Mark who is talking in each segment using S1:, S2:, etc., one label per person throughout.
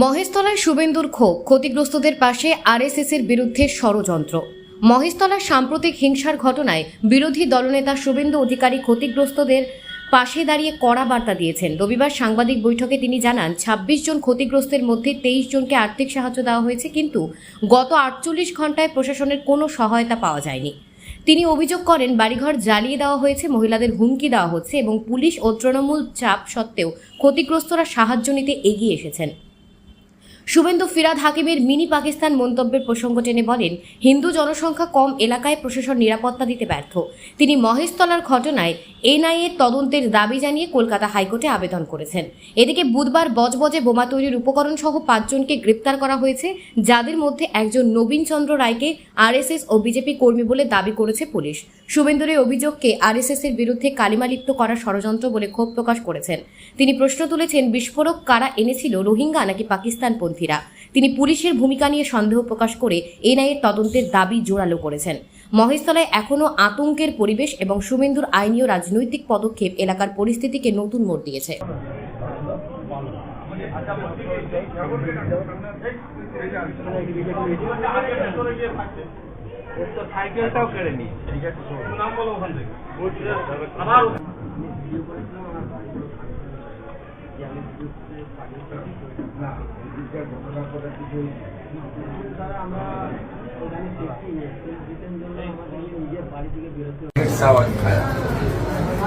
S1: মহেশতলায় শুভেন্দুর ক্ষোভ ক্ষতিগ্রস্তদের পাশে আরএসএস এর বিরুদ্ধে ষড়যন্ত্র। মহেশতলার সাম্প্রতিক হিংসার ঘটনায় বিরোধী দলনেতা শুভেন্দু অধিকারী ক্ষতিগ্রস্তদের পাশে দাঁড়িয়ে কড়া বার্তা দিয়েছেন। রবিবার সাংবাদিক বৈঠকে তিনি জানান ২৬ জন ক্ষতিগ্রস্তের মধ্যে তেইশ জনকে আর্থিক সাহায্য দেওয়া হয়েছে, কিন্তু গত আটচল্লিশ ঘন্টায় প্রশাসনের কোনো সহায়তা পাওয়া যায়নি। তিনি অভিযোগ করেন, বাড়িঘর জ্বালিয়ে দেওয়া হয়েছে, মহিলাদের হুমকি দেওয়া হচ্ছে এবং পুলিশ ও তৃণমূল চাপ সত্ত্বেও ক্ষতিগ্রস্তরা সাহায্য নিতে এগিয়ে এসেছেন। শুভেন্দু ফিরাদ হাকিমের মিনি পাকিস্তান মন্তব্যের প্রসঙ্গ টেনে বলেন, হিন্দু জনসংখ্যা কম এলাকায় প্রশাসন নিরাপত্তা দিতে ব্যর্থ। তিনি মহেশতলার ঘটনায় এনআইএ তদন্তের দাবি জানিয়ে কলকাতা হাইকোর্টে আবেদন করেছেন। এদিকে বুধবার বজবজে বোমা তৈরির উপকরণ সহ পাঁচজনকে গ্রেপ্তার করা হয়েছে, যাদের মধ্যে একজন নবীন চন্দ্র রায়কে আরএসএস ও বিজেপি কর্মী বলে দাবি করেছে পুলিশ। শুভেন্দুর এই অভিযোগকে আরএসএস এর বিরুদ্ধে কালিমালিপ্ত করার ষড়যন্ত্র বলে ক্ষোভ প্রকাশ করেছেন। তিনি প্রশ্ন তুলেছেন, বিস্ফোরক কারা এনেছিল, রোহিঙ্গা নাকি বামপন্থীরা তিনি পুলিশের ভূমিকা নিয়ে সন্দেহ প্রকাশ করে এনআইএর তদন্তের দাবি জোরালো করেছেন। মহেশতলায় এখনও আতঙ্কের পরিবেশ এবং সুমেন্দুর আইনীয় রাজনৈতিক পদক্ষেপ এলাকার পরিস্থিতিকে নতুন মোড় দিয়েছে।
S2: সাইকেলটাও কেড়ে আবার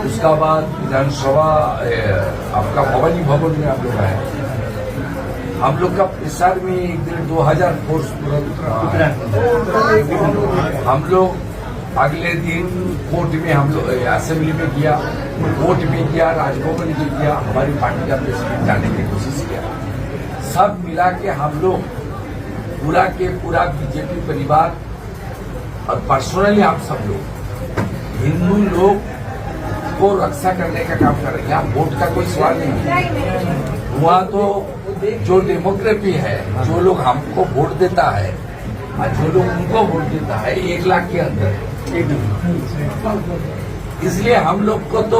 S3: उसका बाद विधानसभा आपका भवानी भवन में आप लोग आए। हम लोग का प्रसार में एक दिन दो हज़ार फोर्स तुरंत हम लोग अगले दिन कोर्ट में हम लोग असेंबली में गया कोर्ट में गया राजभवन में किया, हमारी पार्टी का प्रेसिडेंट जाने की कोशिश किया। सब मिला के हम लोग, पूरा के पूरा बीजेपी परिवार और पर्सनली आप सब लोग, हिंदू लोग को रक्षा करने का काम कर रहे हैं। यहाँ वोट का कोई सवाल नहीं है। वहाँ तो जो डेमोक्रेसी है, जो लोग हमको वोट देता है और जो लोग उनको वोट देता है, एक लाख के अंदर। इसलिए हम लोग को तो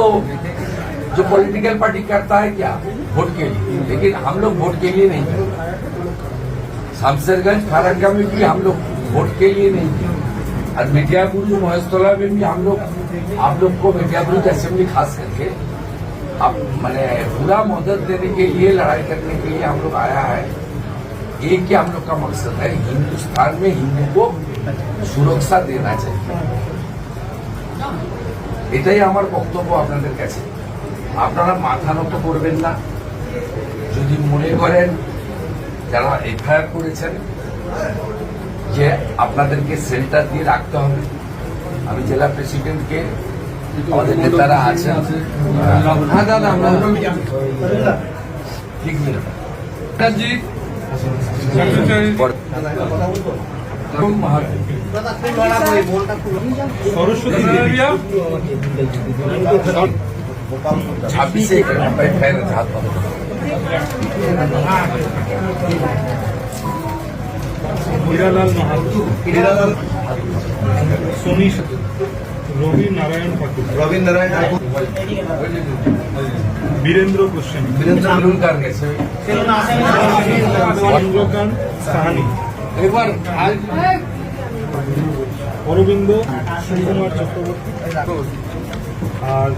S3: जो पॉलिटिकल पार्टी करता है क्या? वोट के लिए। लेकिन हम लोग वोट के लिए नहीं शमशेरगंज फारक्का में भी हम लोग वोट के लिए नहीं और मिर्जापुर, जो महेशतला में भी हम लोग, आप लोग को मिर्जापुर असेंबली खास करके अब मैंने, पूरा मदद देने के लिए, लड़ाई करने के लिए हम लोग आया है। एक ही हम लोग का मकसद है हिंदुस्तान में हिंदू को সুরক্ষা দেনা চাই এটাই আমার বক্তব্য আপনাদের কাছে আপনারা মাথা নত করবেন না যদি মনে করেন যারা এফআইআর করেছেন যে আপনাদেরকে সেন্টার দিয়ে রাখতে হবে আমি জেলা প্রেসিডেন্টকে আমাদের নেতারা আছেন হ্যাঁ দাদা আমরা ঠিক মিনিট ছাব্বিশে হাত
S2: হীরালাল মাহাতো হীরালাল সোনি রবি নারায়ণ ঠাকুর।
S4: রবীন্দ্র নারায়ণ ঠাকুর।
S2: বীরেন্দ্র গোস্বামী
S4: বীরেন্দ্র
S3: গেছে
S2: চন্দ্রকান্ত সাহানি।
S3: এবার
S2: অরবিন্দ শিবকুমার চক্রবর্তী। আর